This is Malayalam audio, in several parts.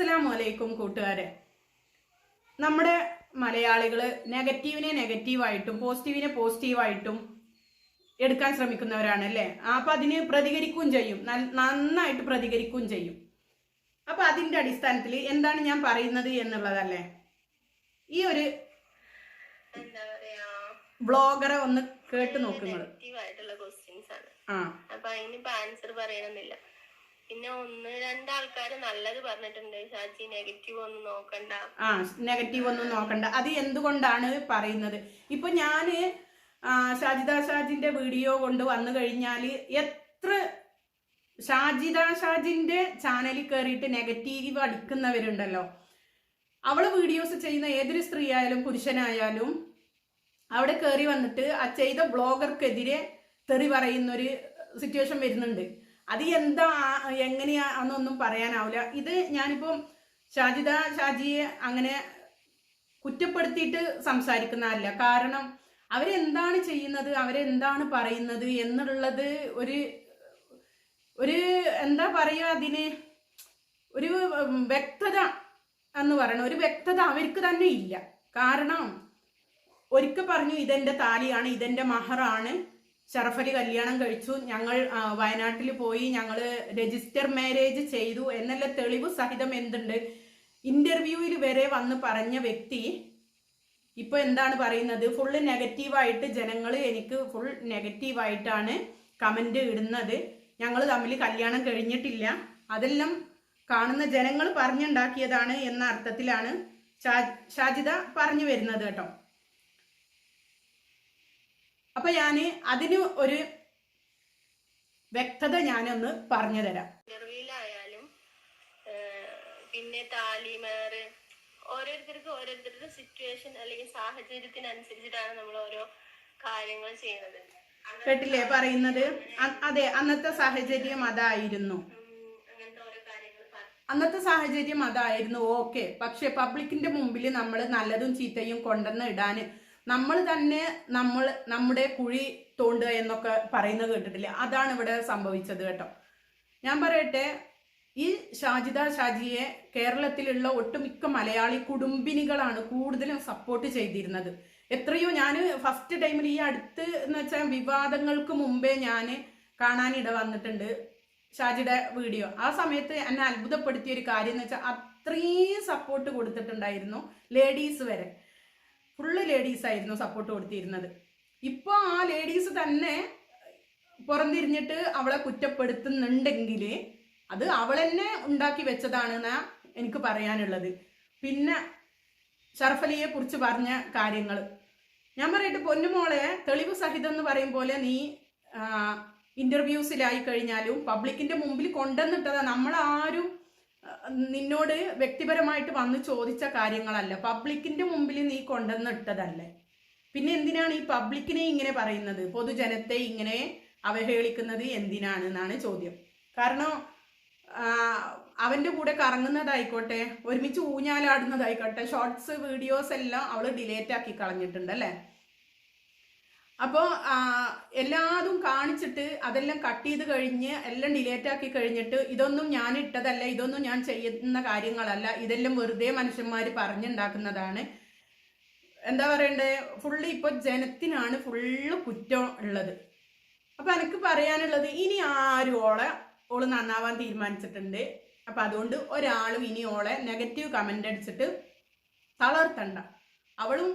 അസ്സലാമു അലൈക്കും കൂട്ടുകാരെ. നമ്മുടെ മലയാളികൾ നെഗറ്റീവിനെ നെഗറ്റീവായിട്ടും പോസിറ്റീവിനെ പോസിറ്റീവായിട്ടും എടുക്കാൻ ശ്രമിക്കുന്നവരാണ് അല്ലേ? അപ്പൊ അതിന് പ്രതികരിക്കുകയും ചെയ്യും. നന്നായിട്ട് പ്രതികരിക്കുകയും ചെയ്യും. അപ്പൊ അതിന്റെ അടിസ്ഥാനത്തിൽ എന്താണ് ഞാൻ പറയുന്നത് എന്നുള്ളതല്ലേ? ഈ ഒരു ബ്ലോഗറെ ഒന്ന് കേട്ട് നോക്കുന്നത്. ആ. അപ്പൊ അതിനിപ്പോ ആൻസർ പറയണമെന്നില്ല. പിന്നെ ഒന്ന് രണ്ടാൾക്കാര് നല്ലത് പറഞ്ഞിട്ടുണ്ട്. ഷാജി നെഗറ്റീവ് ഒന്നും നോക്കണ്ട. ആ നെഗറ്റീവ് ഒന്നും നോക്കണ്ട. അത് എന്തുകൊണ്ടാണ് പറയുന്നത്? ഇപ്പൊ ഞാൻ ഷാജിദാ ഷാജിന്റെ വീഡിയോ കൊണ്ട് വന്നു കഴിഞ്ഞാൽ എത്ര ഷാജിദ ഷാജിന്റെ ചാനലിൽ കയറിയിട്ട് നെഗറ്റീവ് അടിക്കുന്നവരുണ്ടല്ലോ. അവൾ വീഡിയോസ് ചെയ്യുന്ന ഏതൊരു സ്ത്രീ ആയാലും പുരുഷനായാലും അവിടെ കയറി വന്നിട്ട് ആ ചെയ്ത ബ്ലോഗർക്കെതിരെ തെറി പറയുന്നൊരു സിറ്റുവേഷൻ വരുന്നുണ്ട്. അത് എന്താ എങ്ങനെയാണെന്നൊന്നും പറയാനാവില്ല ഇത് ഞാനിപ്പം ഷാജിദ ഷാജിയെ അങ്ങനെ കുറ്റപ്പെടുത്തിയിട്ട് സംസാരിക്കുന്നതല്ല. കാരണം അവരെന്താണ് ചെയ്യുന്നത് അവരെന്താണ് പറയുന്നത് എന്നുള്ളത് ഒരു ഒരു എന്താ പറയുക അതിന് ഒരു വ്യക്തത എന്ന് പറയണം. ഒരു വ്യക്തത അവർക്ക് തന്നെ ഇല്ല. കാരണം ഒരിക്കൽ പറഞ്ഞു ഇതെന്റെ താലിയാണ് ഇതെന്റെ മഹറാണ്. ഷറഫലി കല്യാണം കഴിച്ചു. ഞങ്ങൾ വയനാട്ടിൽ പോയി. ഞങ്ങൾ രജിസ്റ്റർ മാരേജ് ചെയ്തു. എന്നല്ല തെളിവ് സഹിതം എന്തുണ്ട്? ഇന്റർവ്യൂവിൽ വരെ വന്ന് പറഞ്ഞ വ്യക്തി ഇപ്പൊ എന്താണ് പറയുന്നത്? ഫുള്ള് നെഗറ്റീവായിട്ട് ജനങ്ങൾ എനിക്ക് ഫുൾ നെഗറ്റീവായിട്ടാണ് കമന്റ് ഇടുന്നത്. ഞങ്ങൾ തമ്മിൽ കല്യാണം കഴിഞ്ഞിട്ടില്ല. അതെല്ലാം കാണുന്ന ജനങ്ങൾ പറഞ്ഞുണ്ടാക്കിയതാണ് എന്ന അർത്ഥത്തിലാണ് ഷാജിദ പറഞ്ഞു വരുന്നത് കേട്ടോ. അപ്പൊ ഞാൻ അതിന് ഒരു വ്യക്തത ഞാനൊന്ന് പറഞ്ഞു തരാം. ആയാലും പിന്നെ താലിമാറ് ഓരോരുത്തർക്കും ഓരോരുത്തരുടെ സിറ്റുവേഷൻ അല്ലെങ്കിൽ സാഹചര്യത്തിനനുസരിച്ചിട്ടാണ് നമ്മൾ ഓരോ കാര്യങ്ങൾ ചെയ്യുന്നത്. കേട്ടില്ലേ പറയുന്നത്? അതെ അന്നത്തെ സാഹചര്യം അതായിരുന്നു. അന്നത്തെ സാഹചര്യം അതായിരുന്നു ഓക്കെ. പക്ഷെ പബ്ലിക്കിന്റെ മുമ്പിൽ നമ്മൾ നല്ലതും ചീത്തയും കൊണ്ടെന്ന് ഇടാന് നമ്മൾ തന്നെ നമ്മൾ നമ്മുടെ കുഴി തോണ്ടുക എന്നൊക്കെ പറയുന്നത് കേട്ടിട്ടില്ലേ? അതാണ് ഇവിടെ സംഭവിച്ചത് കേട്ടോ. ഞാൻ പറയട്ടെ ഈ ഷാജിദ ഷാജിയെ കേരളത്തിലുള്ള ഒട്ടുമിക്ക മലയാളി കുടുംബിനികളാണ് കൂടുതലും സപ്പോർട്ട് ചെയ്തിരുന്നത്. എത്രയോ ഞാൻ ഫസ്റ്റ് ടൈമിൽ ഈ അടുത്ത് എന്ന് വെച്ചാൽ വിവാദങ്ങൾക്ക് മുമ്പേ ഞാൻ കാണാനിട വന്നിട്ടുണ്ട് ഷാജിയുടെ വീഡിയോ. ആ സമയത്ത് എന്നെ അത്ഭുതപ്പെടുത്തിയ ഒരു കാര്യം എന്ന് വെച്ചാൽ അത്രയും സപ്പോർട്ട് കൊടുത്തിട്ടുണ്ടായിരുന്നു ലേഡീസ് വരെ. ഫുള്ള് ലേഡീസ് ആയിരുന്നു സപ്പോർട്ട് കൊടുത്തിരുന്നത്. ഇപ്പോൾ ആ ലേഡീസ് തന്നെ പുറംതിരിഞ്ഞിട്ട് അവളെ കുറ്റപ്പെടുത്തുന്നുണ്ടെങ്കിൽ അത് അവളെന്നെ ഉണ്ടാക്കി വെച്ചതാണെന്നാ എനിക്ക് പറയാനുള്ളത്. പിന്നെ ഷർഫലിയെ കുറിച്ച് പറഞ്ഞ കാര്യങ്ങൾ. ഞാൻ പറയട്ടെ പൊന്നുമോളെ തെളിവ് സഹിതം എന്ന് പറയും പോലെ നീ ഇന്റർവ്യൂസിലായി കഴിഞ്ഞാലും പബ്ലിക്കിന്റെ മുമ്പിൽ കൊണ്ടുവന്നിട്ടതാ നമ്മളാരും നിന്നോട് വ്യക്തിപരമായിട്ട് വന്ന് ചോദിച്ച കാര്യങ്ങളല്ല. പബ്ലിക്കിന്റെ മുമ്പിൽ നീ കൊണ്ടുവന്നിട്ടതല്ലേ പിന്നെ എന്തിനാണ് ഈ പബ്ലിക്കിനെ ഇങ്ങനെ പറയുന്നത്? പൊതുജനത്തെ ഇങ്ങനെ അവഹേളിക്കുന്നത് എന്തിനാണ് എന്നാണ് ചോദ്യം. കാരണം അവന്റെ കൂടെ കറങ്ങുന്നതായിക്കോട്ടെ ഒരുമിച്ച് ഊഞ്ഞാലാടുന്നതായിക്കോട്ടെ ഷോർട്സ് വീഡിയോസ് എല്ലാം അവൾ ഡിലേറ്റ് ആക്കി കളഞ്ഞിട്ടുണ്ട് അല്ലേ? അപ്പോൾ എല്ലാതും കാണിച്ചിട്ട് അതെല്ലാം കട്ട് ചെയ്ത് കഴിഞ്ഞ് എല്ലാം ഡിലേറ്റ് ആക്കി കഴിഞ്ഞിട്ട് ഇതൊന്നും ഞാൻ ഇട്ടതല്ല ഇതൊന്നും ഞാൻ ചെയ്യുന്ന കാര്യങ്ങളല്ല ഇതെല്ലാം വെറുതെ മനുഷ്യന്മാർ പറഞ്ഞുണ്ടാക്കുന്നതാണ്. എന്താ പറയണ്ടേ? ഫുള്ള് ഇപ്പൊ ജനത്തിനാണ് ഫുള്ള് കുറ്റം ഉള്ളത്. അപ്പൊ എനിക്ക് പറയാനുള്ളത് ഇനി ആരും ഓളെ ഓൾ നന്നാവാൻ തീരുമാനിച്ചിട്ടുണ്ട്. അപ്പൊ അതുകൊണ്ട് ഒരാളും ഇനി ഓളെ നെഗറ്റീവ് കമന്റ് അടിച്ചിട്ട് തളർത്തണ്ട. അവളും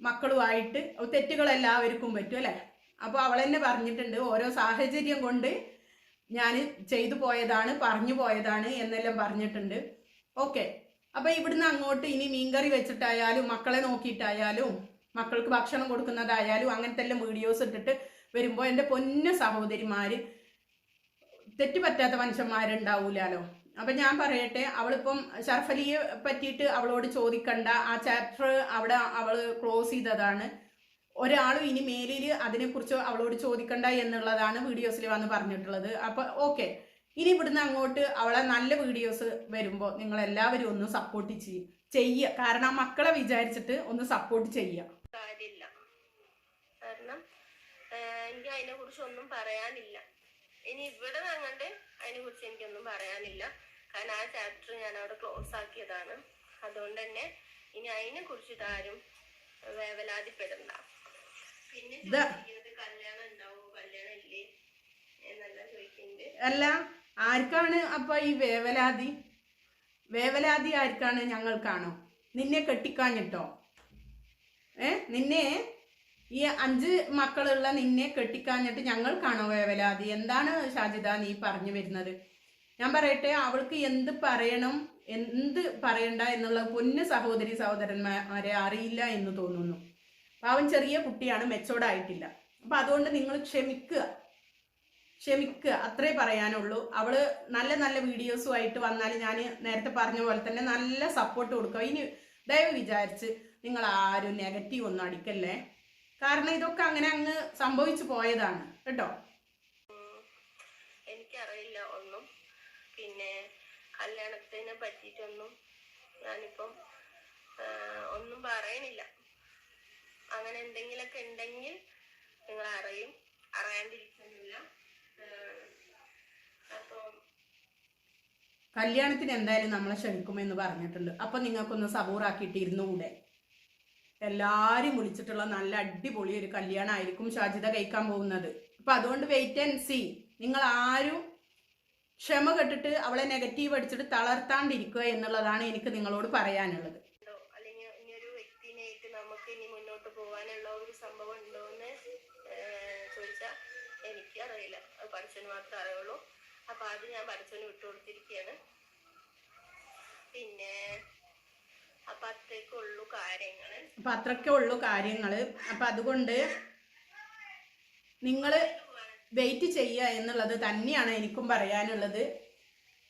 മക്കളുമായിട്ട് തെറ്റുകൾ എല്ലാവർക്കും പറ്റും അല്ലേ? അപ്പോൾ അവൾ തന്നെ പറഞ്ഞിട്ടുണ്ട് ഓരോ സാഹചര്യം കൊണ്ട് ഞാൻ ചെയ്തു പോയതാണ് പറഞ്ഞു പോയതാണ് എന്നെല്ലാം പറഞ്ഞിട്ടുണ്ട്. ഓക്കെ. അപ്പൊ ഇവിടുന്ന് അങ്ങോട്ട് ഇനി മീൻകറി വെച്ചിട്ടായാലും മക്കളെ നോക്കിയിട്ടായാലും മക്കൾക്ക് ഭക്ഷണം കൊടുക്കുന്നതായാലും അങ്ങനത്തെ എല്ലാം വീഡിയോസ് ഇട്ടിട്ട് വരുമ്പോൾ എന്റെ പൊന്ന സഹോദരിമാര് തെറ്റുപറ്റാത്ത മനുഷ്യന്മാരുണ്ടാവൂലോ അപ്പൊ ഞാൻ പറയട്ടെ അവളിപ്പം ഷർഫലിയെ പറ്റിയിട്ട് അവളോട് ചോദിക്കണ്ട. ആ ചാപ്റ്റർ അവിടെ അവൾ ക്ലോസ് ചെയ്തതാണ്. ഒരാളും ഇനി മേലിൽ അതിനെക്കുറിച്ച് അവളോട് ചോദിക്കണ്ട എന്നുള്ളതാണ് വീഡിയോസിൽ വന്ന് പറഞ്ഞിട്ടുള്ളത്. അപ്പൊ ഓക്കെ ഇനി ഇവിടുന്ന് അങ്ങോട്ട് അവളെ നല്ല വീഡിയോസ് വരുമ്പോൾ നിങ്ങൾ എല്ലാവരും ഒന്ന് സപ്പോർട്ട് ചെയ്യും. ചെയ്യുക കാരണം മക്കളെ വിചാരിച്ചിട്ട് ഒന്ന് സപ്പോർട്ട് ചെയ്യുക കാര്യമില്ല. കാരണം എനിക്ക് അതിനെ കുറിച്ച് ഒന്നും പറയാനില്ല. ഇനി ഇവിടെ അങ്ങണ്ട് അതിനെ കുറിച്ച് എനിക്കൊന്നും പറയാനില്ല. കാരണം ആ ചാപ്റ്റർ ഞാൻ അവിടെ ക്ലോസ് ആക്കിയതാണ്. അതുകൊണ്ട് തന്നെ ഇനി അതിനെ കുറിച്ചിട്ട് ആരും വേവലാതിപ്പെടണ്ട. പിന്നെ. ചോദിക്കുന്നത് കല്യാണം ഉണ്ടാവോ കല്യാണം ഇല്ലേ? എന്നല്ല ചോദിക്കുന്നുണ്ട് അല്ല ആർക്കാണ് അപ്പൊ ഈ വേവലാതി? വേവലാതി ആർക്കാണ് ഞങ്ങൾക്കാണോ? നിന്നെ കെട്ടിക്കാഞ്ഞിട്ടോ? ഏ നിന്നെ? ഈ അഞ്ച് മക്കളുള്ള നിന്നെ കെട്ടിക്കാഞ്ഞിട്ട് ഞങ്ങൾക്കാണോ വേവലാതി? എന്താണ് ഷാജിദ നീ പറഞ്ഞു വരുന്നത്? ഞാൻ പറയട്ടെ അവൾക്ക് എന്ത് പറയണം എന്ത് പറയണ്ട എന്നുള്ള പൊന്ന് സഹോദരി സഹോദരന്മാരെ അറിയില്ല എന്ന് തോന്നുന്നു. പാവം ചെറിയ കുട്ടിയാണ് മെച്ചോർഡായിട്ടില്ല അപ്പൊ അതുകൊണ്ട് നിങ്ങൾ ക്ഷമിക്കുക. ക്ഷമിക്കുക അത്രേ പറയാനുള്ളൂ. അവൾ നല്ല നല്ല വീഡിയോസുമായിട്ട് വന്നാൽ ഞാൻ നേരത്തെ പറഞ്ഞ പോലെ തന്നെ നല്ല സപ്പോർട്ട് കൊടുക്കുക ഇനി ദയവ് വിചാരിച്ച് നിങ്ങൾ ആരും നെഗറ്റീവ് ഒന്നും അടിക്കല്ലേ? കാരണം ഇതൊക്കെ അങ്ങനെ അങ്ങ് സംഭവിച്ചു പോയതാണ്. കേട്ടോ? എനിക്കറിയില്ല ഒന്നും. പിന്നെ കല്യാണത്തിനെ പറ്റിയിട്ടൊന്നും ഞാനിപ്പം ഒന്നും പറയണില്ല. അങ്ങനെ എന്തെങ്കിലുമൊക്കെ ഉണ്ടെങ്കിൽ നിങ്ങൾ അറിയും അറിയാണ്ടിരിക്കുന്നില്ല അപ്പം കല്യാണത്തിന് എന്തായാലും നമ്മളെ ക്ഷണിക്കുമെന്ന് പറഞ്ഞിട്ടുണ്ട്. അപ്പൊ നിങ്ങൾക്കൊന്ന് സബൂറാക്കിയിട്ട് ഇരുന്നുകൂടെ എല്ലാരും വിളിച്ചിട്ടുള്ള നല്ല അടിപൊളി ഒരു കല്യാണമായിരിക്കും ഷാജിത കഴിക്കാൻ പോകുന്നത്. അപ്പൊ അതുകൊണ്ട് വെയിറ്റ് ആൻഡ് സി നിങ്ങൾ ആരും ക്ഷമ കെട്ടിട്ട് അവളെ നെഗറ്റീവ് അടിച്ചിട്ട് തളർത്താണ്ടിരിക്കുക എന്നുള്ളതാണ് എനിക്ക് നിങ്ങളോട് പറയാനുള്ളത്. നമുക്ക് ഇനി മുന്നോട്ട് പോകാനുള്ള ഒരു സംഭവം ഉണ്ടോ എന്ന് ചോദിച്ചാൽ എനിക്ക് അറിയില്ല അത് പഠിച്ചന് മാത്രമേ അറിയുള്ളൂ. അപ്പൊ അത് ഞാൻ വിട്ടുകൊടുത്തിരിക്കുകയാണ് പിന്നെ അപ്പൊ അത്രയ്ക്കുള്ളൂ കാര്യങ്ങൾ. അപ്പൊ അത്രയ്ക്കേ ഉള്ളൂ കാര്യങ്ങൾ. അപ്പൊ അതുകൊണ്ട് നിങ്ങൾ വെയിറ്റ് ചെയ്യുക എന്നുള്ളത് തന്നെയാണ് എനിക്കും പറയാനുള്ളത്.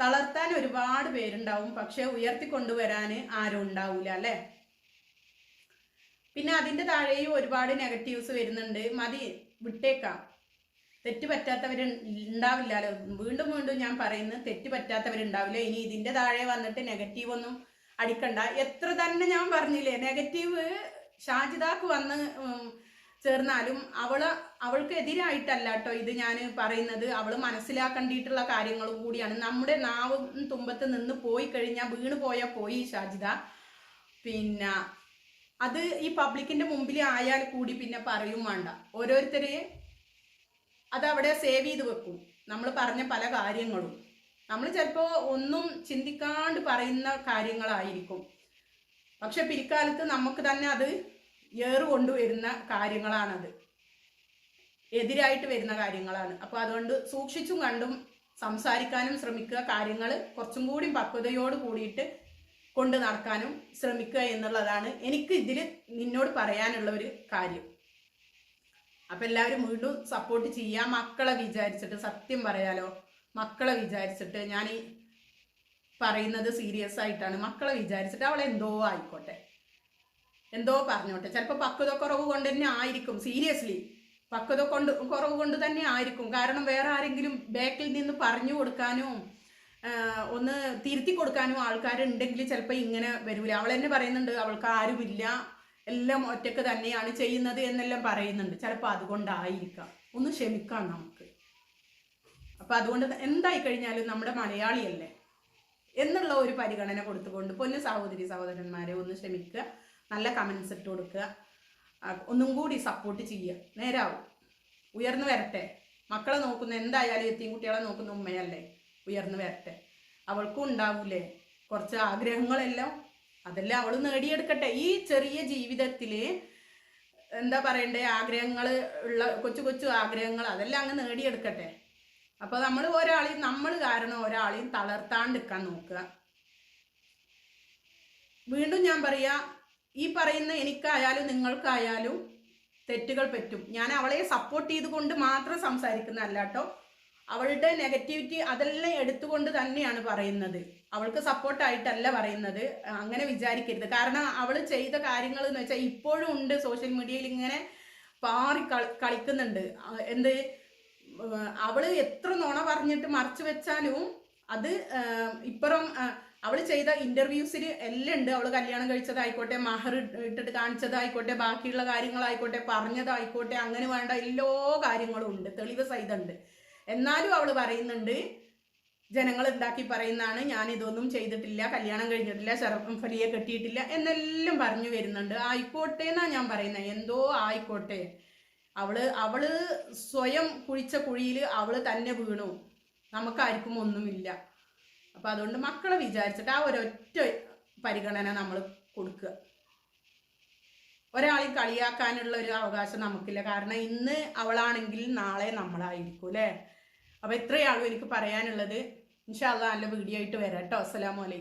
തളർത്താൻ ഒരുപാട് പേരുണ്ടാവും പക്ഷെ ഉയർത്തിക്കൊണ്ടുവരാൻ ആരും ഉണ്ടാവില്ല അല്ലേ? പിന്നെ അതിന്റെ താഴെയും ഒരുപാട് നെഗറ്റീവ്സ് വരുന്നുണ്ട്. മതി വിട്ടേക്കാം. തെറ്റ് പറ്റാത്തവർ ഉണ്ടാവില്ലല്ലോ. വീണ്ടും വീണ്ടും ഞാൻ പറയുന്നത് തെറ്റ് പറ്റാത്തവരുണ്ടാവില്ല ഇനി ഇതിന്റെ താഴെ വന്നിട്ട് നെഗറ്റീവ് ഒന്നും അടിക്കണ്ട. എത്ര തന്നെ ഞാൻ പറഞ്ഞില്ലേ നെഗറ്റീവ് ഷാജിദാക്ക് വന്ന് ചേർന്നാലും അവൾ അവൾക്ക് എതിരായിട്ടല്ല കേട്ടോ ഇത് ഞാൻ പറയുന്നത്. അവൾ മനസ്സിലാക്കേണ്ടിയിട്ടുള്ള കാര്യങ്ങളും കൂടിയാണ്. നമ്മുടെ നാവും തുമ്പത്ത് നിന്ന് പോയി കഴിഞ്ഞാൽ വീണ് പോയാൽ പോയി ഷാജിദ. പിന്നെ അത് ഈ പബ്ലിക്കിന്റെ മുമ്പിൽ ആയാൽ കൂടി പിന്നെ പറയും വേണ്ട. ഓരോരുത്തരെ അത് അവിടെ സേവ് ചെയ്ത് വെക്കും. നമ്മൾ പറഞ്ഞ പല കാര്യങ്ങളും. നമ്മൾ ചിലപ്പോൾ ഒന്നും ചിന്തിക്കാണ്ട് പറയുന്ന കാര്യങ്ങളായിരിക്കും. പക്ഷെ പിൽക്കാലത്ത് നമുക്ക് തന്നെ അത് ഏറ് കൊണ്ടുവരുന്ന കാര്യങ്ങളാണത്. എതിരായിട്ട് വരുന്ന കാര്യങ്ങളാണ്. അപ്പോൾ അതുകൊണ്ട് സൂക്ഷിച്ചും കണ്ടും സംസാരിക്കാനും ശ്രമിക്കുക. കാര്യങ്ങൾ കുറച്ചും കൂടി പക്വതയോട് കൂടിയിട്ട് കൊണ്ട് നടക്കാനും ശ്രമിക്കുക എന്നുള്ളതാണ് എനിക്ക് ഇതിൽ നിന്നോട് പറയാനുള്ള ഒരു കാര്യം. അപ്പം എല്ലാവരും വീണ്ടും സപ്പോർട്ട് ചെയ്യുക മക്കളെ വിചാരിച്ചിട്ട് സത്യം പറയാലോ? മക്കളെ വിചാരിച്ചിട്ട് ഞാൻ ഈ പറയുന്നത് സീരിയസ് ആയിട്ടാണ്. മക്കളെ വിചാരിച്ചിട്ട് അവളെന്തോ ആയിക്കോട്ടെ. എന്തോ പറഞ്ഞോട്ടെ. ചിലപ്പോൾ പക്വത കുറവ് കൊണ്ട് തന്നെ ആയിരിക്കും സീരിയസ്ലി പക്വത കൊണ്ട് കുറവ് കൊണ്ട് തന്നെ ആയിരിക്കും. കാരണം വേറെ ആരെങ്കിലും ബാക്കിൽ നിന്ന് പറഞ്ഞു കൊടുക്കാനോ ഒന്ന് തിരുത്തി കൊടുക്കാനും ആൾക്കാരുണ്ടെങ്കിൽ ചിലപ്പോൾ ഇങ്ങനെ വരൂല. അവൾ തന്നെ പറയുന്നുണ്ട് അവൾക്ക് ആരുമില്ല. എല്ലാം ഒറ്റയ്ക്ക് തന്നെയാണ് ചെയ്യുന്നത് എന്നെല്ലാം പറയുന്നുണ്ട്. ചിലപ്പോൾ അതുകൊണ്ടായിരിക്കാം. ഒന്ന് ക്ഷമിക്കാം നമുക്ക്. അപ്പം അതുകൊണ്ട് എന്തായി കഴിഞ്ഞാലും നമ്മുടെ മലയാളിയല്ലേ? എന്നുള്ള ഒരു പരിഗണന കൊടുത്തുകൊണ്ട് പൊന്നു സഹോദരി സഹോദരന്മാരെ ഒന്ന് ക്ഷമിക്കുക. നല്ല കമൻസ് ഇട്ട് കൊടുക്കുക. ഒന്നും കൂടി സപ്പോർട്ട് ചെയ്യുക. നേരാവും. ഉയർന്നു വരട്ടെ. മക്കളെ നോക്കുന്ന എന്തായാലും എത്തിയും കുട്ടികളെ നോക്കുന്ന ഉമ്മയല്ലേ? ഉയർന്നു വരട്ടെ. അവൾക്കും ഉണ്ടാവൂലേ? കുറച്ച് ആഗ്രഹങ്ങളെല്ലാം അതെല്ലാം അവൾ നേടിയെടുക്കട്ടെ. ഈ ചെറിയ ജീവിതത്തിൽ എന്താ പറയണ്ടേ? ആഗ്രഹങ്ങൾ ഉള്ള കൊച്ചു കൊച്ചു ആഗ്രഹങ്ങൾ അതെല്ലാം അങ്ങ് നേടിയെടുക്കട്ടെ. അപ്പോൾ നമ്മൾ ഒരാളെയും നമ്മൾ കാരണം ഒരാളെയും തളർത്താണ്ടിരിക്കാൻ നോക്കുക. വീണ്ടും ഞാൻ പറയാ ഈ പറയുന്ന എനിക്കായാലും നിങ്ങൾക്കായാലും തെറ്റുകൾ പറ്റും. ഞാൻ അവളെ സപ്പോർട്ട് ചെയ്തുകൊണ്ട് മാത്രം സംസാരിക്കുന്നതല്ല കേട്ടോ. അവളുടെ നെഗറ്റിവിറ്റി അതെല്ലാം എടുത്തുകൊണ്ട് തന്നെയാണ് പറയുന്നത്. അവൾക്ക് സപ്പോർട്ടായിട്ടല്ല പറയുന്നത്. അങ്ങനെ വിചാരിക്കരുത്. കാരണം അവൾ ചെയ്ത കാര്യങ്ങൾ എന്ന് വെച്ചാൽ ഇപ്പോഴും ഉണ്ട്. സോഷ്യൽ മീഡിയയിൽ ഇങ്ങനെ പാറി കളിക്കുന്നുണ്ട്. എന്ത്? അവൾ എത്ര നുണ പറഞ്ഞിട്ട് മറച്ചു വെച്ചാലും അത് ഇപ്പുറം ആ, അവൾ ചെയ്ത ഇന്റർവ്യൂസിൽ എല്ലാം ഉണ്ട്. അവൾ കല്യാണം കഴിച്ചതായിക്കോട്ടെ മഹർ ഇട്ടിട്ട് കാണിച്ചതായിക്കോട്ടെ ബാക്കിയുള്ള കാര്യങ്ങളായിക്കോട്ടെ പറഞ്ഞതായിക്കോട്ടെ അങ്ങനെ വേണ്ട എല്ലാ കാര്യങ്ങളും ഉണ്ട്. തെളിവ് സഹിതമുണ്ട് എന്നാലും അവൾ പറയുന്നുണ്ട് ജനങ്ങൾ ഉണ്ടാക്കി പറയുന്നതാണ്. ഞാൻ ഇതൊന്നും ചെയ്തിട്ടില്ല കല്യാണം കഴിഞ്ഞിട്ടില്ല ചെറുപ്പലിയെ കെട്ടിയിട്ടില്ല എന്നെല്ലാം പറഞ്ഞു വരുന്നുണ്ട്. ആയിക്കോട്ടെ എന്നാ ഞാൻ പറയുന്നത് എന്തോ ആയിക്കോട്ടെ. അവൾ അവൾ സ്വയം കുഴിച്ച കുഴിയിൽ അവൾ തന്നെ വീണു. നമുക്കാർക്കും ഒന്നുമില്ല. അപ്പൊ അതുകൊണ്ട് മക്കളെ വിചാരിച്ചിട്ട് ആ ഒരൊറ്റ പരിഗണന നമ്മൾ കൊടുക്കുക. ഒരാളെ കളിയാക്കാനുള്ള ഒരു അവകാശം നമുക്കില്ല. കാരണം ഇന്ന് അവളാണെങ്കിൽ നാളെ നമ്മളായിരിക്കും അല്ലേ? അപ്പൊ ഇത്രയാളും എനിക്ക് പറയാനുള്ളത്. ഇൻഷാല്ല നല്ല വീഡിയോ ആയിട്ട് വരാം കേട്ടോ അസ്സലാമു അലൈക്കും.